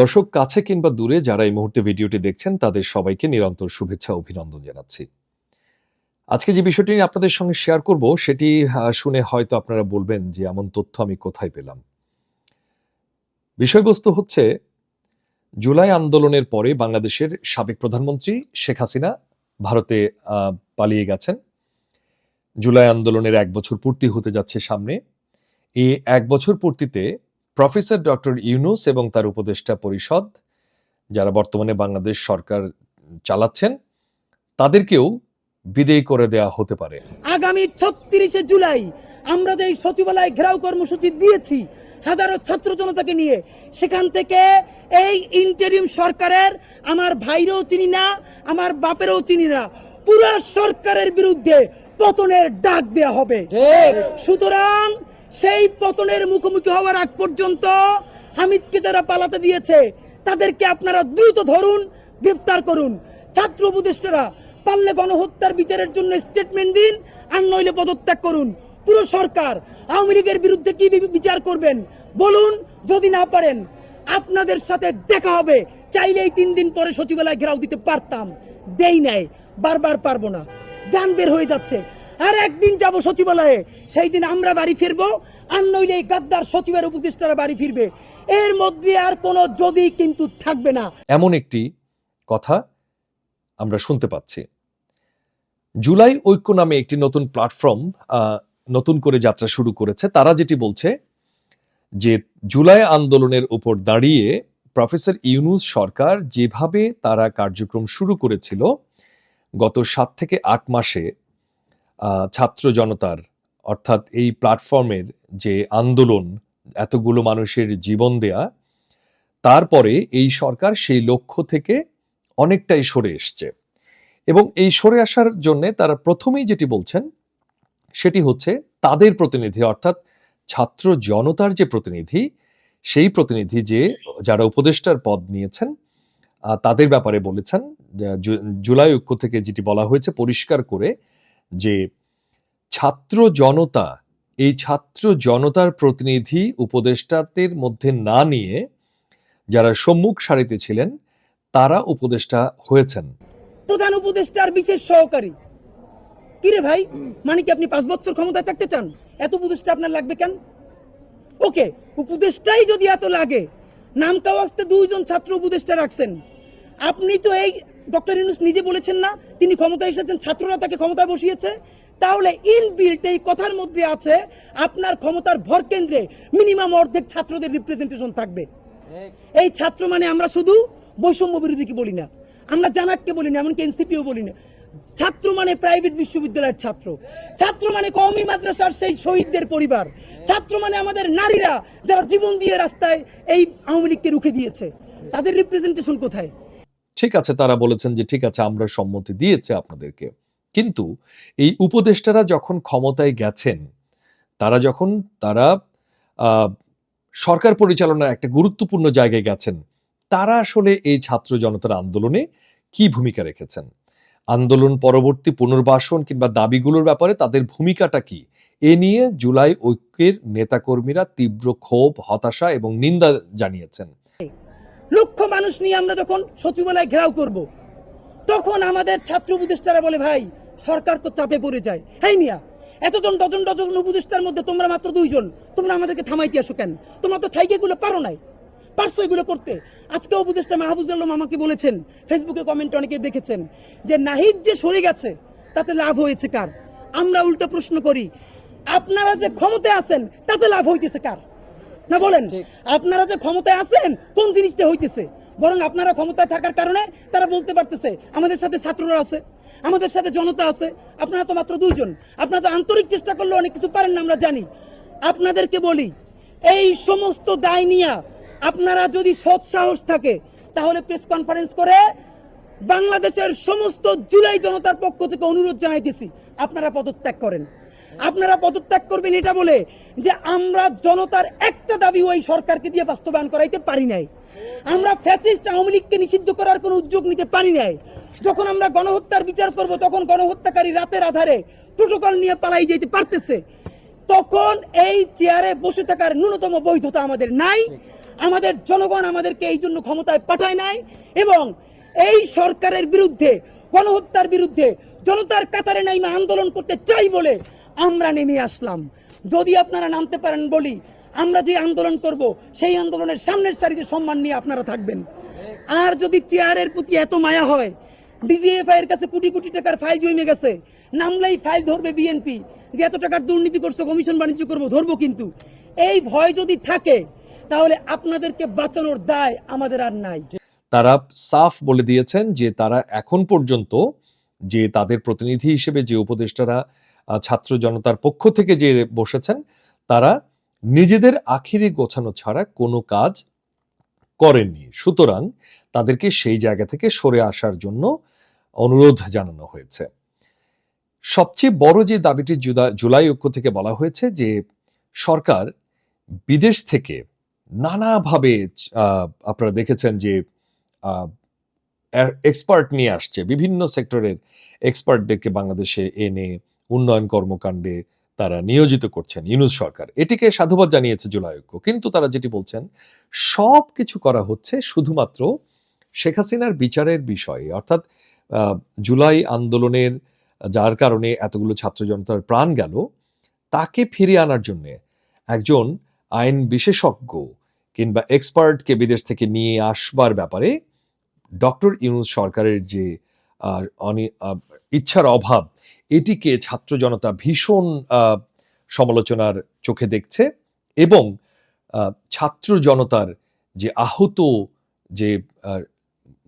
দর্শক কাছে কিংবা দূরে যারা এই মুহূর্তে ভিডিওটি দেখছেন, তাদের সবাইকে নিরন্তর শুভেচ্ছা অভিনন্দন জানাচ্ছি। আজকে যে বিষয়টি নিয়ে আপনাদের সঙ্গে শেয়ার করব, সেটি শুনে হয়তো আপনারা বলবেন যে, এমন তথ্য আমি কোথায় পেলাম? বিষয়বস্তু হচ্ছে, জুলাই আন্দোলনের পরে বাংলাদেশের সাবেক প্রধানমন্ত্রী শেখ হাসিনা ভারতে পালিয়ে গেছেন। জুলাই আন্দোলনের এক বছর পূর্তি হতে যাচ্ছে সামনে। এই এক বছর পূর্তিতে প্রফেসর ডক্টর ইউনুস এবং তার উপদেষ্টা পরিষদ যারা বর্তমানে বাংলাদেশ সরকার চালাচ্ছেন তাদেরকেও বিদেয় করে দেয়া হতে পারে। আগামী ছত্রিশে জুলাই আমরা যে এই সচিবালয় ঘেরাও কর্মসূচি দিয়েছি হাজারো ছাত্র জনতাকে নিয়ে সেখান থেকে এই ইন্টারিম সরকারের আমার ভাইরও চিনি না আমার বাপেরও চিনি না পুরো সরকারের বিরুদ্ধে পতনের ডাক দেয়া হবে। সুতরাং সেই পতনের মুখোমুখি হওয়ার আগ পর্যন্ত হামিদকে যারা পালাতে দিয়েছে, তাদেরকে আপনারা দ্রুত ধরুন, গ্রেফতার করুন। ছাত্র উপদেষ্টারা, পারলে গণহত্যার বিচারের জন্য স্টেটমেন্ট দিন আর নইলে পদত্যাগ করুন। পুরো সরকার আওয়ামী লীগের বিরুদ্ধে কি বিচার করবেন? বলুন, যদি না পারেন, আপনাদের সাথে দেখা হবে। চাইলেই তিন দিন পরে সচিবালয় ঘেরাও দিতে পারতাম। দেই নাই, বারবার পারব না। যান বের হয়ে যাচ্ছে। আর একদিন যাব সচিবালয়ে। সেই দিন আমরা বাড়ি ফিরবো, আর নইলে এই গাদ্দার সচিবের উপদেষ্টারা বাড়ি ফিরবে। এর মধ্যে আর কোনো যদি কিন্তু থাকবে না। এমন একটি কথা আমরা শুনতে পাচ্ছি। জুলাই ঐক্য নামে একটি নতুন প্ল্যাটফর্ম নতুন করে যাত্রা শুরু করেছে। তারা যেটি বলছে, যে জুলাই আন্দোলনের উপর দাঁড়িয়ে প্রফেসর ইউনুস সরকার যেভাবে তারা কার্যক্রম শুরু করেছিল, গত সাত থেকে আট মাসে ছাত্র জনতার, অর্থাৎ এই প্ল্যাটফর্মের যে আন্দোলন, এতগুলো মানুষের জীবন দেয়া, তারপরে এই সরকার সেই লক্ষ্য থেকে অনেকটাই সরে এসছে। এবং এই সরে আসার জন্য তারা প্রথমেই যেটি বলছেন, সেটি হচ্ছে তাদের প্রতিনিধি, অর্থাৎ ছাত্র জনতার যে প্রতিনিধি, সেই প্রতিনিধি যে যারা উপদেষ্টার পদ নিয়েছেন তাদের ব্যাপারে বলেছেন জুলাই ঐক্য থেকে যেটি বলা হয়েছে, পরিষ্কার করে যে ছাত্র জনতা, এই ছাত্র জনতার প্রতিনিধি উপদেষ্টাদের মধ্যে না নিয়ে যারা সম্মুখ সারিতে ছিলেন, তারা উপদেষ্টা হয়েছেন। প্রধান উপদেষ্টার বিশেষ সহকারী। কিরে ভাই মানে কি আপনি পাঁচ বছর ক্ষমতায় থাকতে চান? এত উপদেষ্টা আপনার লাগবে কেন? ওকে, উপদেষ্টাই যদি এত লাগে, নাম কাওয়াজতে দুইজন ছাত্র উপদেষ্টা রাখছেন। আপনি তো এই ডক্টর ইউনুস নিজে বলেছেন না, তিনি ক্ষমতায় এসেছেন, ছাত্ররা তাকে ক্ষমতায় বসিয়েছে। তাহলে ইনবিল্ট এই কথার মধ্যে আছে, আপনার ক্ষমতার ভর কেন্দ্রে মিনিমাম অর্ধেক ছাত্রদের রিপ্রেজেন্টেশন থাকবে। এই ছাত্র মানে আমরা শুধু বৈষম্য বিরোধীকে বলি না, আমরা জানাককে বলি না, এমনকি এনসিপিও বলি না। ছাত্র মানে প্রাইভেট বিশ্ববিদ্যালয়ের ছাত্র। ছাত্র মানে কওমি মাদ্রাসার সেই শহীদদের পরিবার। ছাত্র মানে আমাদের নারীরা যারা জীবন দিয়ে রাস্তায় এই আওয়ামী লীগকে রুখে দিয়েছে। তাদের রিপ্রেজেন্টেশন কোথায়? ঠিক আছে, তারা বলেছেন যে, ঠিক আছে, আমরা সম্মতি দিয়েছে আপনাদেরকে। কিন্তু এই উপদেষ্টারা যখন ক্ষমতায় গেছেন, তারা যখন, তারা সরকার পরিচালনার একটা গুরুত্বপূর্ণ জায়গায় গেছেন, তারা আসলে এই ছাত্র জনতার আন্দোলনে কি ভূমিকা রেখেছেন? আন্দোলন পরবর্তী পুনর্বাসন কিংবা দাবিগুলোর ব্যাপারে তাদের ভূমিকাটা কি? এ নিয়ে জুলাই ঐক্যের নেতাকর্মীরা তীব্র ক্ষোভ, হতাশা এবং নিন্দা জানিয়েছেন। লক্ষ মানুষ নিয়ে আমরা যখন সচিবালয় ঘেরাও করব। তখন আমাদের ছাত্র উপদেষ্টারা বলে, ভাই, সরকার তো চাপে পড়ে যায়। হ্যাঁ মিয়া, এতজন ডজন ডজন উপদেষ্টার মধ্যে তোমরা মাত্র দুইজন, তোমরা আমাদেরকে থামাইতে আসো কেন? তোমরা তো থাইকে এগুলো পারো নাই, পারছ এগুলো করতে। আজকে উপদেষ্টা মাহবুজ আমাকে বলেছেন, ফেসবুকে কমেন্ট অনেকে দেখেছেন, যে নাহিদ যে সরে গেছে, তাতে লাভ হয়েছে কার? আমরা উল্টো প্রশ্ন করি, আপনারা যে ক্ষমতায় আছেন, তাতে লাভ হইতেছে কার? না বলেন? আপনারা যে ক্ষমতায় আছেন কোন জিনিসটা হইতেছে? বরং আপনারা ক্ষমতায় থাকার কারণে তারা বলতে পারতেছে আমাদের সাথে ছাত্ররা আছে আমাদের সাথে জনতা আছে আপনারা তো মাত্র দুইজন। আপনারা তো আন্তরিক চেষ্টা করলে অনেক কিছু পারেন না আমরা জানি। আপনাদেরকে বলি এই সমস্ত দায় নিয়ে আপনারা যদি সৎ সাহস থাকে তাহলে প্রেস কনফারেন্স করে বাংলাদেশের সমস্ত জুলাই জনতার পক্ষ থেকে অনুরোধ জানাইতেছি আপনারা পদত্যাগ করেন। আপনারা পদত্যাগ করবেন এটা বলে যে আমরা জনতার একটা দাবি ওই সরকারকে দিয়ে বাস্তবায়ন করাইতে পারি নাই। আমরা ফ্যাসিস্ট আওয়ামী লীগকে নিষিদ্ধ করার কোনো উদ্যোগ নিতে পারি নাই। যখন আমরা গণহত্যার বিচার করব, তখন গণহত্যাকারী রাতের আধারে প্রোটোকল নিয়ে পালাই যেতে পারতেছে। তখন এই চেয়ারে বসে থাকার ন্যূনতম বৈধতা আমাদের নাই। আমাদের জনগণ আমাদেরকে এই জন্য ক্ষমতায় পাঠায় নাই এবং এই সরকারের বিরুদ্ধে, গণহত্যার বিরুদ্ধে জনতার কাতারে নাইমে আন্দোলন করতে চাই বলে আমরা নেমে আসলাম। যদি আপনারা নামতে পারেন বলি, আমরা যে আন্দোলন করব, সেই আন্দোলনের সামনের সারিতে সম্মান নিয়ে আপনারা থাকবেন। আর যদি চেয়ারের প্রতি এত মায়া হয় ডিজিএফআই এর কাছে কোটি কোটি টাকার ফাইল জমে গেছে, নামলেই ফাইল ধরবে বিএনপি যে এত টাকার দুর্নীতি করছ, কমিশন বাণিজ্য করব, ধরবো কিন্তু। এই ভয় যদি থাকে, তাহলে আপনাদেরকে বাঁচানোর দায় আমাদের আর নাই। তারা সাফ বলে দিয়েছেন যে তারা এখন পর্যন্ত যে তাদের প্রতিনিধি হিসেবে যে উপদেষ্টারা ছাত্র জনতার পক্ষ থেকে যে বসেছেন, তারা নিজেদের আখিরে গোছানো ছাড়া কোনো কাজ করেননি। সুতরাং তাদেরকে সেই জায়গা থেকে সরে আসার জন্য অনুরোধ জানানো হয়েছে। সবচেয়ে বড় যে দাবিটি জুলাই ঐক্য থেকে বলা হয়েছে যে, সরকার বিদেশ থেকে নানাভাবে আপনারা দেখেছেন যে এক্সপার্ট নিয়ে আসছে। বিভিন্ন সেক্টরের এক্সপার্টদেরকে বাংলাদেশে এনে উন্নয়ন কর্মকাণ্ডে তারা নিয়োজিত করছেন ইউনুস সরকার। এটিকে সাধুবাদ জানিয়েছে জুলাই ঐক্য কিন্তু তারা যেটি বলছেন, সব কিছু করা হচ্ছে শুধুমাত্র শেখ হাসিনার বিচারের বিষয়ে। অর্থাৎ জুলাই আন্দোলনের যার কারণে এতগুলো ছাত্র জনতার প্রাণ গেল, তাকে ফিরিয়ে আনার জন্য একজন আইন বিশেষজ্ঞ কিংবা এক্সপার্টকে বিদেশ থেকে নিয়ে আসবার ব্যাপারে ডক্টর ইউনুস সরকারের যে ইচ্ছার অভাব, এটিকে ছাত্র জনতা ভীষণ সমালোচনার চোখে দেখছে এবং ছাত্র জনতার যে আহত যে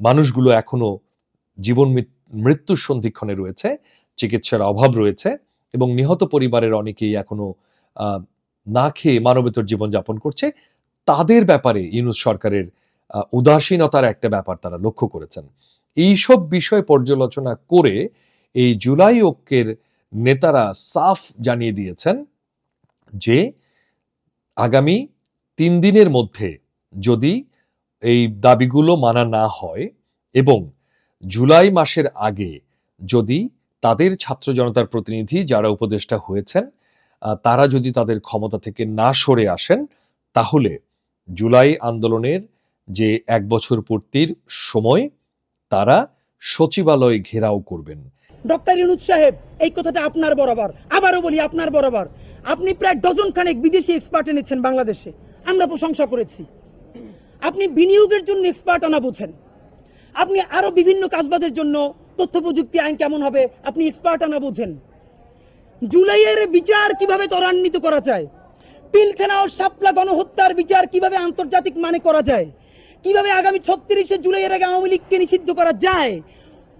মানুষগুলো এখনও জীবন মৃত- মৃত্যুর সন্ধিক্ষণে রয়েছে, চিকিৎসার অভাব রয়েছে এবং নিহত পরিবারের অনেকেই এখনও না খেয়ে মানবেতর জীবনযাপন করছে, তাদের ব্যাপারে ইউনুস সরকারের উদাসীনতার একটা ব্যাপার তারা লক্ষ্য করেছেন। এইসব বিষয় পর্যালোচনা করে এই জুলাই ঐক্যের নেতারা সাফ জানিয়ে দিয়েছেন যে আগামী তিন দিনের মধ্যে যদি এই দাবিগুলো মানা না হয় এবং জুলাই মাসের আগে যদি তাদের ছাত্র জনতার প্রতিনিধি যারা উপদেষ্টা হয়েছেন তারা যদি তাদের ক্ষমতা থেকে না সরে আসেন, তাহলে জুলাই আন্দোলনের যে এক বছর পূর্তির সময় তারা সচিবালয় ঘেরাও করবেন। ডক্টর ইউনুস সাহেব, এই কথাটা আপনার বরাবর। আবারও বলি, আপনার বরাবর। আপনি প্রায় ডজন খানেক বিদেশি এক্সপার্ট এনেছেন বাংলাদেশে। আমরা প্রশংসা করেছি। আপনি বিনিয়োগের জন্য এক্সপার্ট আনা বুঝেন। আপনি আরও বিভিন্ন কাজবাজের জন্য তথ্য প্রযুক্তি আইন কেমন হবে, আপনি এক্সপার্ট আনা বুঝেন। জুলাইয়ের বিচার কীভাবে ত্বরান্বিত করা যায়? পিলখানা ও শাপলা গণহত্যার বিচার কীভাবে আন্তর্জাতিক মানে করা যায়? কীভাবে আগামী ছত্রিশে জুলাইয়ের আগে আওয়ামী লীগকে নিষিদ্ধ করা যায়?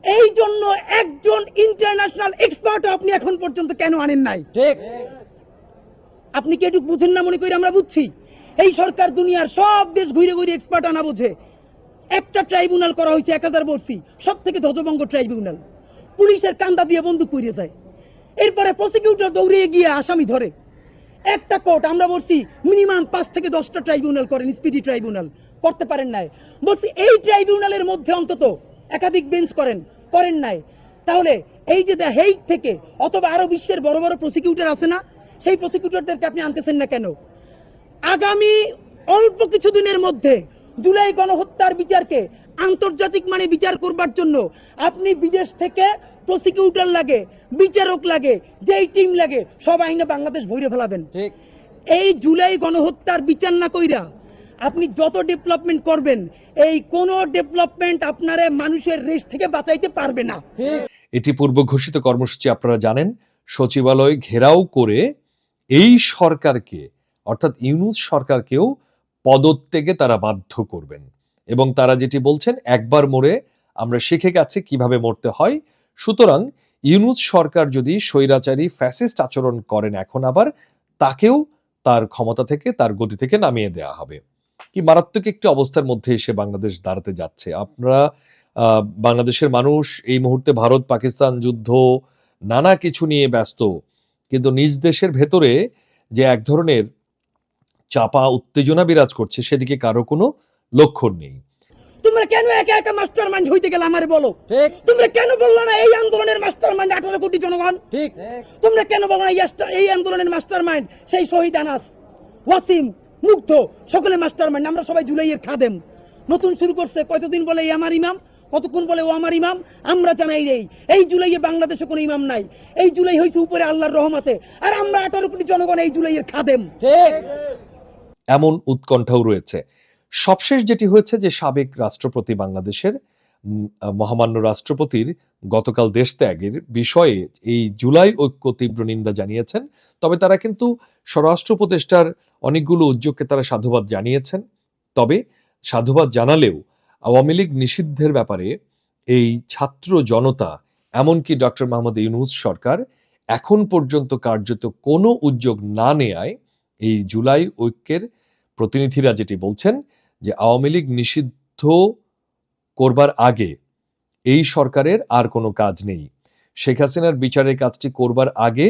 এই জন্য একজন ইন্টারন্যাশনাল এক্সপার্ট আপনি এখন পর্যন্ত কেন আনেন নাই? ঠিক। আপনি কি এটুকু বুঝেন না মনে করি আমরা বুঝছি? এই সরকার দুনিয়ার সব দেশ ঘুরে ঘুরে এক্সপার্ট আনা বোঝে। একটা ট্রাইব্যুনাল করা হয়েছে এক হাজার বলছি। সব থেকে ধ্বজভঙ্গ ট্রাইব্যুনাল পুলিশের কান্দা দিয়ে বন্দুক করিয়ে যায়। এরপরে প্রসিকিউটর দৌড়িয়ে গিয়ে আসামি ধরে। একটা কোর্ট আমরা বলছি মিনিমাম পাঁচ থেকে দশটা ট্রাইব্যুনাল করেন স্পিডি ট্রাইব্যুনাল করতে পারেন নাই। বলছি এই ট্রাইব্যুনালের মধ্যে অন্তত একাধিক বেঞ্চ করেন করেন নাই। তাহলে এই যে দ্য হেইট থেকে অথবা আরও বিশ্বের বড় বড় প্রসিকিউটর আছে না সেই প্রসিকিউটরদেরকে আপনি আনতেছেন না কেন? আগামী অল্প কিছুদিনের মধ্যে জুলাই গণহত্যার বিচারকে আন্তর্জাতিক মানে বিচার করবার জন্য আপনি বিদেশ থেকে প্রসিকিউটর লাগে বিচারক লাগে যেই টিম লাগে সব আইনে বাংলাদেশ ভরে ফেলাবেন। এই জুলাই গণহত্যার বিচার না কইরা আপনি যত ডেভেলপমেন্ট করবেন, এই কোনো ডেভেলপমেন্ট আপনারে মানুষের রেস থেকে বাঁচাইতে পারবে না। এটি পূর্ব ঘোষিত কর্মসূচি, আপনারা জানেন। সচিবালয় ঘেরাও করে এই সরকারকে, অর্থাৎ ইউনুস সরকারকেও পদত্যাগে তারা বাধ্য করবেন। এবং তারা যেটি বলছেন, একবার মরে আমরা শিখে গেছি কীভাবে মরতে হয়। সুতরাং ইউনুস সরকার যদি স্বৈরাচারী ফ্যাসিস্ট আচরণ করেন এখন আবার, তাকেও তার ক্ষমতা থেকে, তার গতি থেকে নামিয়ে দেওয়া হবে। কি মারাত্মক একটি অবস্থার মধ্যে এসে বাংলাদেশ দাঁড়াতে যাচ্ছে? আপনারা বাংলাদেশের মানুষ এই মুহূর্তে ভারত পাকিস্তান যুদ্ধ নানা কিছু নিয়ে ব্যস্ত। কিন্তু নিজ দেশের ভেতরে যে এক ধরনের চাপা উত্তেজনা বিরাজ করছে সেদিকে কারও কোনো লক্ষণ নেই। তোমরা কেন একা একা মাস্টার মাইন্ড হইতে গেলে আমারে বলো? ঠিক। তোমরা কেন বলল না এই আন্দোলনের মাস্টার মাইন্ড আঠারো কোটি জনগণ? ঠিক। তোমরা কেন বলো না এই আন্দোলনের মাস্টার মাইন্ড সেই শহীদ আনাস ওয়াসিম? মুগ্ধ। সকলে মাস্টার মাইন্ড আমরা সবাই জুলাইয়ের খাদেম। নতুন শুরু করছে কতদিন বলে এই আমার ইমাম? কতক্ষণ বলে ও আমার ইমাম? আমরা জানাই রে এই জুলাইয়ে বাংলাদেশে কোনো ইমাম নাই। এই জুলাই হয়েছে উপরে আল্লাহর রহমাতে। আর আমরা আঠারো কোটি জনগণ এই জুলাইয়ের খাদেম। এমন উৎকণ্ঠাও রয়েছে। সবশেষ যেটি হয়েছে যে সাবেক রাষ্ট্রপতি বাংলাদেশের মহামান্য রাষ্ট্রপতির গতকাল দেশ ত্যাগের বিষয়ে এই জুলাই ঐক্য তীব্র নিন্দা জানিয়েছেন। তবে তারা কিন্তু স্বরাষ্ট্র উপদেষ্টার অনেকগুলো উদ্যোগকে তারা সাধুবাদ জানিয়েছেন। তবে সাধুবাদ জানালেও আওয়ামী লীগ নিষিদ্ধের ব্যাপারে এই ছাত্র জনতা, এমনকি ডক্টর মোহাম্মদ ইউনুস সরকার, এখন পর্যন্ত কার্যত কোনো উদ্যোগ না নেয়ায় এই জুলাই ঐক্যের প্রতিনিধিরা যেটি বলছেন যে আওয়ামী লীগ নিষিদ্ধ করবার আগে এই সরকারের আর কোনো কাজ নেই। শেখ হাসিনার বিচারের কাজটি করবার আগে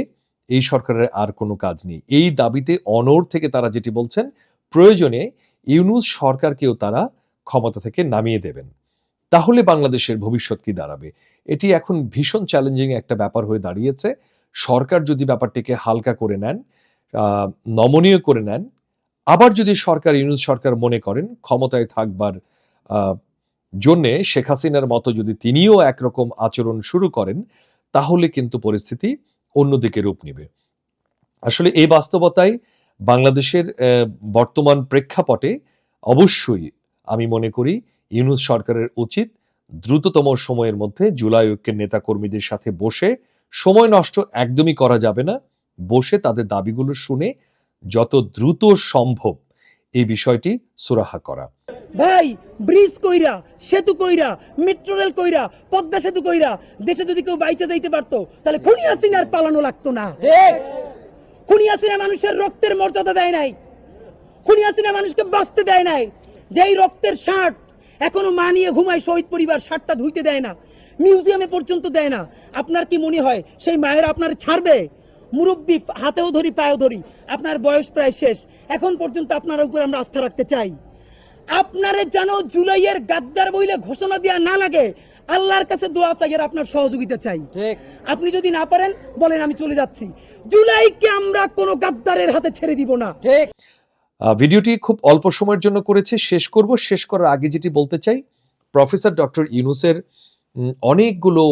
এই সরকারের আর কোনো কাজ নেই। এই দাবিতে অনড় থেকে তারা যেটি বলছেন, প্রয়োজনে ইউনুস সরকারকেও তারা ক্ষমতা থেকে নামিয়ে দেবেন। তাহলে বাংলাদেশের ভবিষ্যৎ কি দাঁড়াবে? এটি এখন ভীষণ চ্যালেঞ্জিং একটা ব্যাপার হয়ে দাঁড়িয়েছে। সরকার যদি ব্যাপারটিকে হালকা করে নেন নমনীয় করে নেন, আবার যদি সরকার, ইউনুস সরকার মনে করেন ক্ষমতায় থাকবার জন্যে শেখ হাসিনার মতো যদি তিনিও একরকম আচরণ শুরু করেন, তাহলে কিন্তু পরিস্থিতি অন্যদিকে রূপ নেবে। আসলে এই বাস্তবতায় বাংলাদেশের বর্তমান প্রেক্ষাপটে অবশ্যই আমি মনে করি ইউনুস সরকারের উচিত দ্রুততম সময়ের মধ্যে জুলাই ঐক্যের নেতাকর্মীদের সাথে বসে সময় নষ্ট একদমই করা যাবে না। বসে তাদের দাবিগুলো শুনে যত দ্রুত সম্ভব এই বিষয়টি সুরাহা করা। ভাই ব্রিজ কইরা সেতু কইরা মেট্রো রেল কইরা পদ্মা সেতু কইরা দেশে যদি কেউ বাইচে যাইতে পারতো তাহলে খুনি হাসিনার পালানো লাগতো না। খুনি হাসিনা মানুষের রক্তের মর্যাদা দেয় নাই। খুনি হাসিনা মানুষকে বাঁচতে দেয় নাই। যেই রক্তের শার্ট এখনও মা নিয়ে ঘুমায় শহীদ পরিবার শার্টটা ধুইতে দেয় না। মিউজিয়ামে পর্যন্ত দেয় না। আপনার কি মনে হয় সেই মায়েরা আপনার ছাড়বে? মুরব্বী হাতেও ধরি পায়েও ধরি আপনার বয়স প্রায় শেষ। এখন পর্যন্ত আপনার উপর আমরা আস্থা রাখতে চাই। আপনারে যেন জুলাইয়ের গাদ্দার বইলে ঘোষণা দেওয়া না লাগে আল্লাহর কাছে দোয়া চাই আর আপনার সহযোগিতা চাই। আপনি যদি না পারেন বলেন আমি চলে যাচ্ছি। জুলাইকে আমরা কোনো গাদ্দারের হাতে ছেড়ে দিব না। ঠিক। ভিডিওটি খুব অল্প সময়ের জন্য করেছে শেষ করব। শেষ করার আগে যেটি বলতে চাই প্রফেসর ডক্টর ইউনুসের অনেকগুলো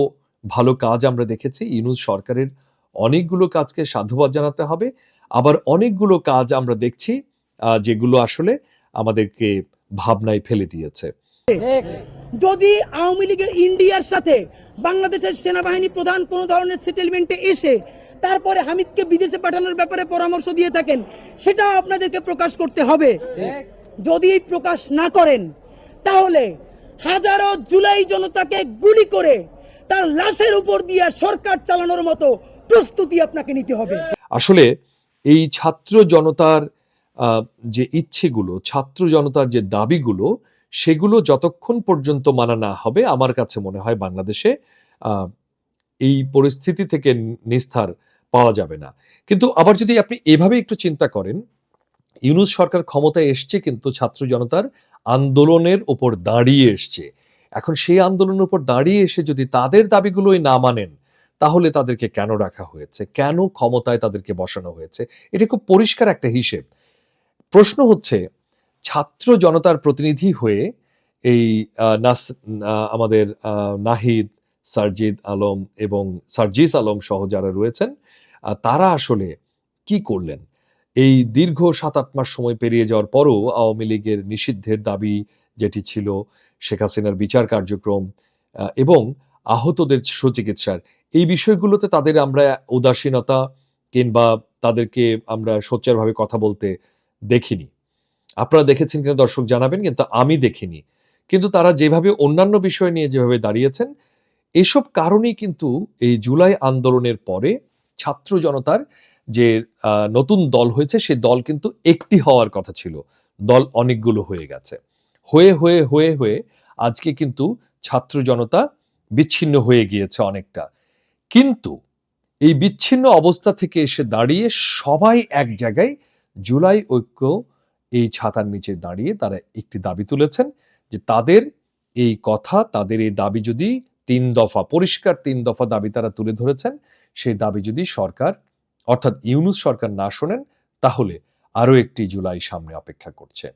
ভালো কাজ আমরা দেখেছি। ইউনুস সরকারের অনেকগুলো কাজকে সাধুবাদ জানাতে হবে। আবার অনেকগুলো কাজ আমরা দেখছি যেগুলো আসলে আমাদেরকে ভাবনায় ফেলে দিয়েছে। যদি আওয়ামী লীগের ইন্ডিয়ার সাথে বাংলাদেশের সেনাবাহিনী প্রধান কোনো ধরনের সেটেলমেন্টে এসে তারপরে হামিদকে বিদেশে পাঠানোর ব্যাপারে পরামর্শ দিয়ে থাকেন, সেটাও আপনাদেরকে প্রকাশ করতে হবে। যদি প্রকাশ না করেন, তাহলে হাজারো জুলাই জনতাকে গুলি করে তার লাশের উপর দিয়ে সরকার চালানোর মতো প্রস্তুতি আপনাকে নিতে হবে। আসলে এই ছাত্র জনতার যে ইচ্ছেগুলো, ছাত্র জনতার যে দাবিগুলো, সেগুলো যতক্ষণ পর্যন্ত মানা না হবে, আমার কাছে মনে হয় বাংলাদেশে এই পরিস্থিতি থেকে নিস্তার পাওয়া যাবে না। কিন্তু আবার যদি আপনি এভাবে একটু চিন্তা করেন, ইউনুস সরকার ক্ষমতায় এসছে কিন্তু ছাত্র জনতার আন্দোলনের উপর দাঁড়িয়ে এসছে। এখন সেই আন্দোলনের উপর দাঁড়িয়ে এসে যদি তাদের দাবিগুলোই না মানেন তাহলে তাদেরকে কেন রাখা হয়েছে? কেন ক্ষমতায় তাদেরকে বসানো হয়েছে? এটা খুব পরিষ্কার একটা হিসেব। প্রশ্ন হচ্ছে, ছাত্র জনতার প্রতিনিধি হয়ে এই নাস আমাদের নাহিদ, সারজিদ আলম এবং সার্জিস আলম সহ যারা রয়েছেন তারা আসলে কি করলেন? এই দীর্ঘ সাত আট মাস সময় পেরিয়ে যাওয়ার পরও আওয়ামী লীগের নিষিদ্ধের দাবি যেটি ছিল, শেখ হাসিনার বিচার কার্যক্রম এবং আহতদের সুচিকিৎসার এই বিষয়গুলোতে তাদের আমরা উদাসীনতা কিংবা তাদেরকে আমরা সোচ্চারভাবে কথা বলতে দেখিনি। আপনারা দেখেছেন কিনা দর্শক জানাবেন, কিন্তু আমি দেখিনি। কিন্তু তারা যেভাবে অন্যান্য বিষয় নিয়ে যেভাবে দাঁড়িয়েছেন, এসব কারণেই কিন্তু এই জুলাই আন্দোলনের পরে ছাত্র জনতার যে নতুন দল হয়েছে, সে দল কিন্তু একটি হওয়ার কথা ছিল। দল অনেকগুলো হয়ে গেছে। হয়ে হয়ে হয়ে হয়ে আজকে কিন্তু ছাত্র জনতা বিচ্ছিন্ন হয়ে গিয়েছে অনেকটা। কিন্তু এই বিচ্ছিন্ন অবস্থা থেকে এসে দাঁড়িয়ে সবাই এক জায়গায় জুলাই ঐক্য এই ছাতার নিচে দাঁড়িয়ে তারা একটি দাবি তুলেছেন যে তাদের এই কথা, তাদের এই দাবি যদি তিন দফা, পরিষ্কার তিন দফা দাবি তারা তুলে ধরেছেন, সেই দাবি যদি সরকার, অর্থাৎ ইউনুস সরকার না শোনেন, তাহলে আরও একটি জুলাই সামনে অপেক্ষা করছে।